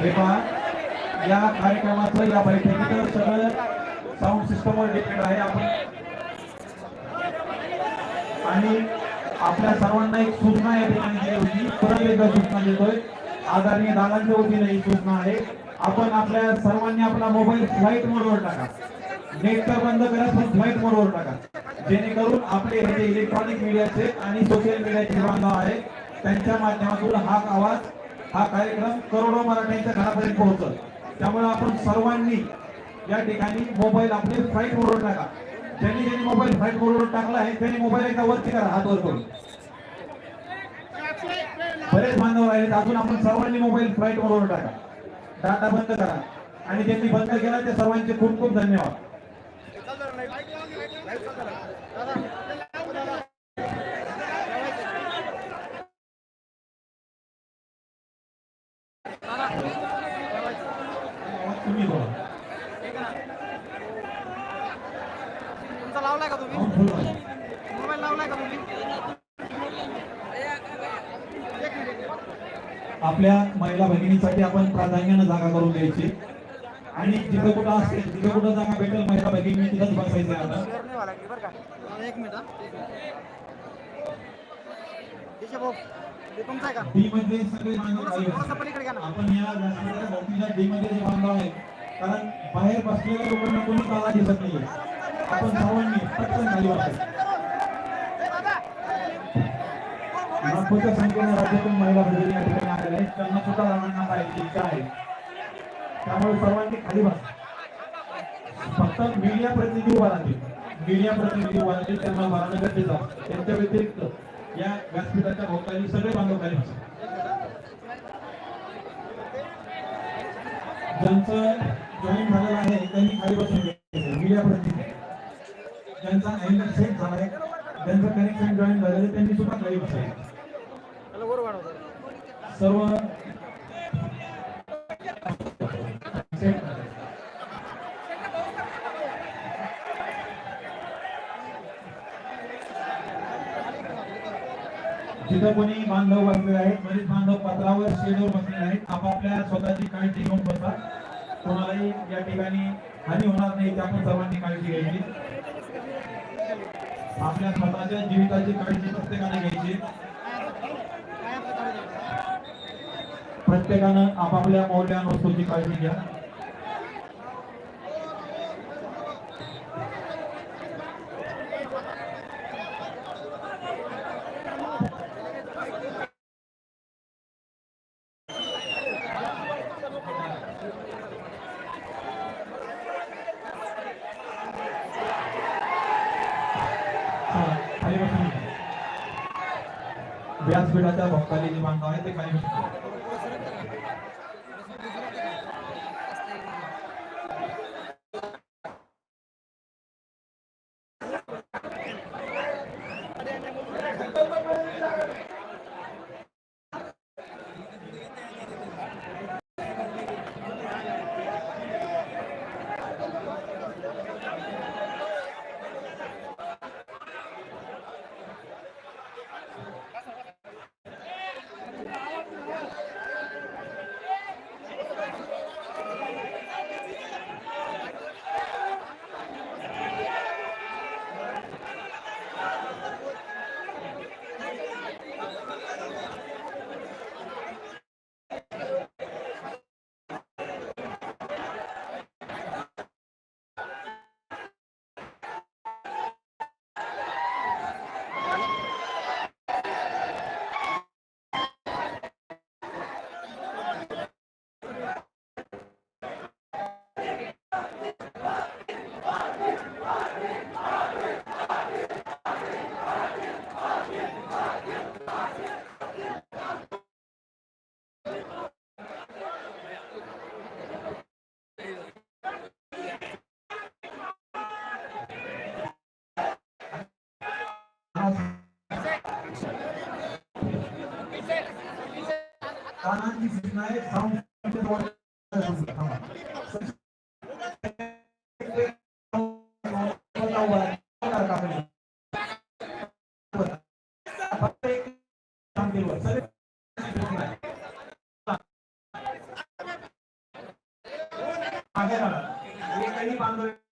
हे पहा या कार्यक्रमाचं या बैठकीचं सगळं साऊंड सिस्टमवर डिपेंड आहे. आपण आणि आपल्या सर्वांना एक सूचना या ठिकाणी दिली होती. परत एकदा सूचना देतोय. आदरणीय दादांच्या वतीने ही सूचना आहे. आपण आपल्या सर्वांनी आपला मोबाईल फ्लाईट मोडवर टाका. नेट तर बंद करा पण फ्लाईट मोडवर टाका. जेणेकरून आपले हे जे इलेक्ट्रॉनिक मीडियाचे आणि सोशल मीडियाचे बांधव आहे त्यांच्या माध्यमातून हा आवाज हा कार्यक्रम करोडो मराठ्यांच्या घरापर्यंत पोहोचल. त्यामुळे आपण सर्वांनी या ठिकाणी मोबाईल आपले फ्लाईट मोडून टाका. ज्यांनी ज्यांनी मोबाईल फ्लाईट मोडून टाकला आहे त्यांनी मोबाईल एकदा वरती करा हात वर करून. बरेच मानव आहेत अजून आपण सर्वांनी मोबाईल फ्लाईट मोडून टाका. डाटा बंद करा. आणि ज्यांनी बंद केला त्या सर्वांचे खूप खूप धन्यवाद. तुम्ही बोला तुमचा लावलाय का तुम्ही? बोला. मोबाईल लावलाय का तुम्ही? आपल्या महिला भगिनीसाठी आपण प्राधान्यानं जागा करून द्यायची. आणि जिथं कुठं असेल जिथं कुठं जागा भेटेल महिला भगिनी तिथंच बसायचं आता. एक मिनिट दिशा भाऊ तुमचा आहे का? डी मध्ये सगळे बांधव खाली थोडंसं बसतात. पलीकडे घ्या ना. आपण या व्यासपीठाच्या भोवतीच्या डी मध्ये जे बांधव आहेत कारण बाहेर बसलेल्या लोकांना कोणी ताला दिसत नाहीये. आपण सर्वांनी पटकन खाली बसायचं लाखोच्या संख्येने राज्यातून महिला भगिनी या ठिकाणी आलेल्या आहेत. त्यांना सुद्धा राहण्याची पाहिजे इच्छा आहे. त्यामुळे सर्वांनी खाली बसा. फक्त मीडिया प्रतिनिधी उभा राहतील. मीडिया प्रतिनिधी उभा राहतील त्यांना भरणं गरजेचं आहे. त्यांच्या व्यतिरिक्त या व्यासपीठाच्या भोवताली सगळे बांधव खाली बसा. ज्यांचं जॉईन झालेलं आहे त्यांनी खाली बसून मीडिया प्रतिनिधी ज्यांचा सेट झाला आहे ज्यांचं कनेक्शन जॉईन झालेलं त्यांनी सुद्धा खाली बसायचं. सर्व जिथं कोणी बांधव बसलेले आहेत बरेच बांधव पत्रावर शेडवर बसलेले आहेत. आपापल्या स्वतःची काळजी घेऊन बसतात कोणालाही या ठिकाणी हानी होणार नाही त्या आपण सर्वांनी काळजी घ्यायची. आपल्या स्वतःच्या जीविताची काळजी प्रत्येकाने घ्यायची. प्रत्येकानं आपापल्या मौल्यवान वस्तूची काळजी घ्या चला, खाली बसून घ्या. व्यासपीठाच्या भक्तांनी जे बांधव आहे ते काही Jahren die Sicherheit von Gracias.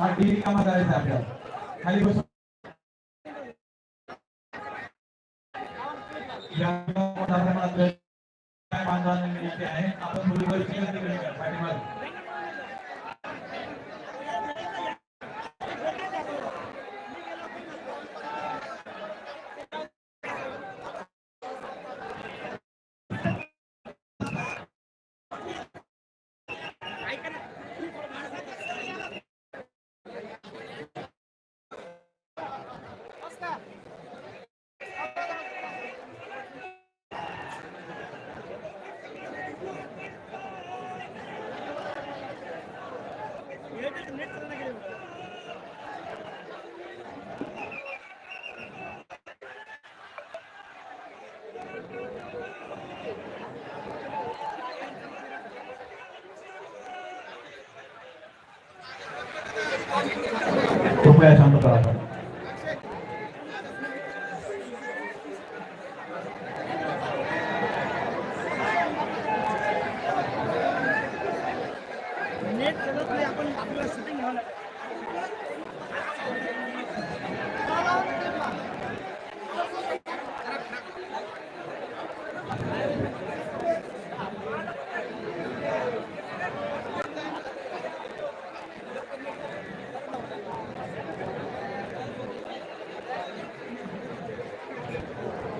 हा डी रिकामा करायचा आपल्याला खाली बसून. आहे आपण मुलीवर कृपया शांत करा नेट चालत नाही आपण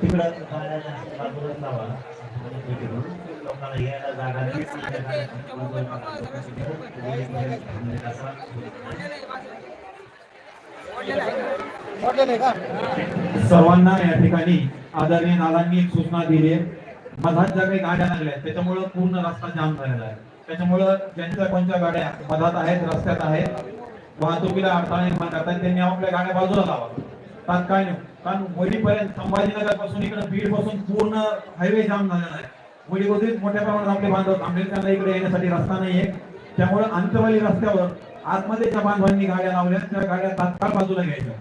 तिकडं बाजूलाच लावा लोकांना यायला जागा सर्वांना या ठिकाणी आदरणीय नालांनी एक सूचना दिली आहे. मधात ज्या काही गाड्या लागल्या आहेत, त्याच्यामुळं पूर्ण रस्ता जाम झालेला आहे. त्याच्यामुळं ज्यांच्या कोणत्या गाड्या मधात आहेत रस्त्यात आहेत वाहतुकीला अडथळा निर्माण करतात त्यांनी आपल्या गाड्या बाजूला लावा तात्काळ नाही. कारण वडीपर्यंत संभाजीनगरपासून इकडे बीडपासून पूर्ण हायवे जाम झालेला आहे. वडीमध्ये मोठ्या प्रमाणात आपले बांधव थांबले. त्यांना इकडे येण्यासाठी रस्ता नाहीये. त्यामुळे अंतवाली रस्त्यावर आतमध्ये ज्या बांधवांनी गाड्या लावल्या त्या गाड्या तात्काळ बाजूला घ्यायच्या.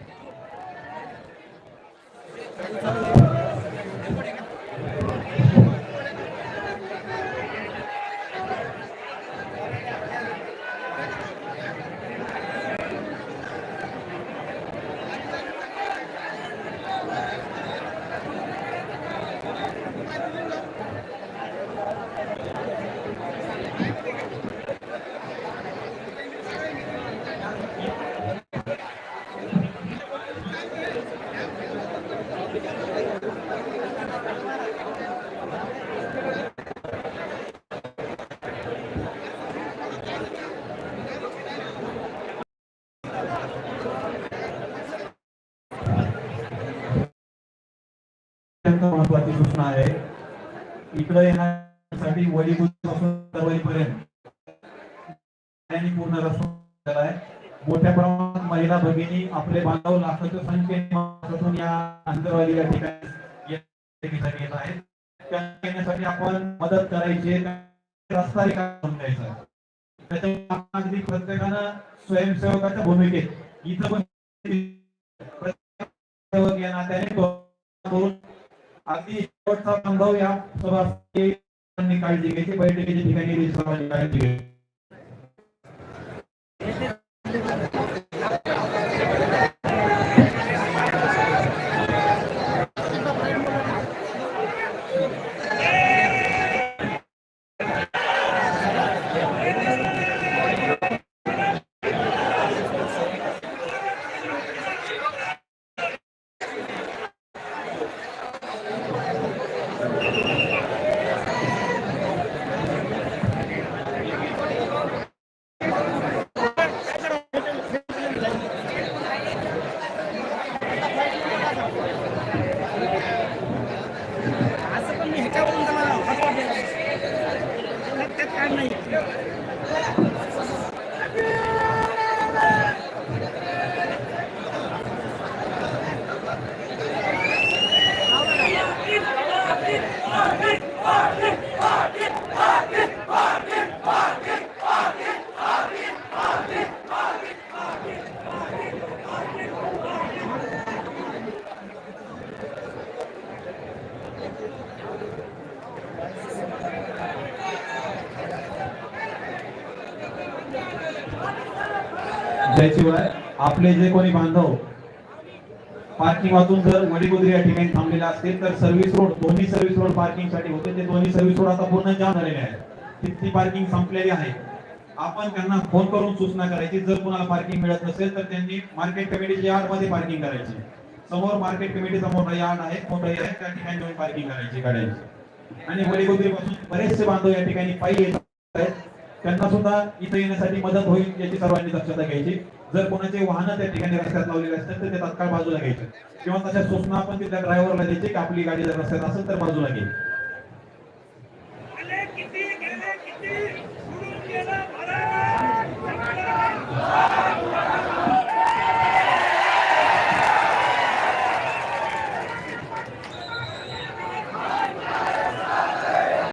आहे. इकडे येण्यासाठी वडीपासून तरवलीपर्यंत पूर्ण रस्ता आहे. मोठ्या प्रमाणात महिला भगिनी आपले बांधव लाखाच्या संख्येने या अंतरवाली या ठिकाणी येत आहेत. त्या येण्यासाठी आपण मदत करायची रस्ता रिकामा करून द्यायचा आहे. त्याच्यामुळे अगदी प्रत्येकानं स्वयंसेवकाच्या भूमिकेत इथं पण अगदी शेवटचा अनुभव या सभासदांनी काळजी घ्यायची बैठकीच्या ठिकाणी सर्वांनी काळजी やった! त्याशिवाय आपले जे कोणी बांधव पार्किंग वाचून जर वडीगुद्री या ठिकाणी थांबलेले असतील तर सर्व्हिस रोड दोन्ही सर्व्हिस रोड पार्किंगसाठी होते. ते दोन्ही सर्व्हिस रोड आता पूर्ण जाम झालेले आहेत. तिथली पार्किंग संपलेली आहे. आपण त्यांना फोन करून सूचना करायची. जर कोणाला पार्किंग मिळत नसेल तर त्यांनी मार्केट कमिटीच्या यार्डमध्ये पार्किंग करायची. समोर मार्केट कमिटीचा मोठा यार्ड आहे मोठा आहे त्या ठिकाणी पार्किंग करायची काढायची. आणि वडीगुद्री पासून बरेचसे बांधव या ठिकाणी पायी येत आहेत. त्यांना सुद्धा इथे येण्यासाठी मदत होईल याची सर्वांनी दक्षता घ्यायची. जर कोणाचे वाहन त्या ठिकाणी रस्त्यात लावलेले असतील तर ते तात्काळ बाजूला घ्यायचे. किंवा तशा सूचना आपण तिथल्या ड्रायव्हरला द्यायची की आपली गाडी जर रस्त्यात असेल तर बाजूला घ्यायची.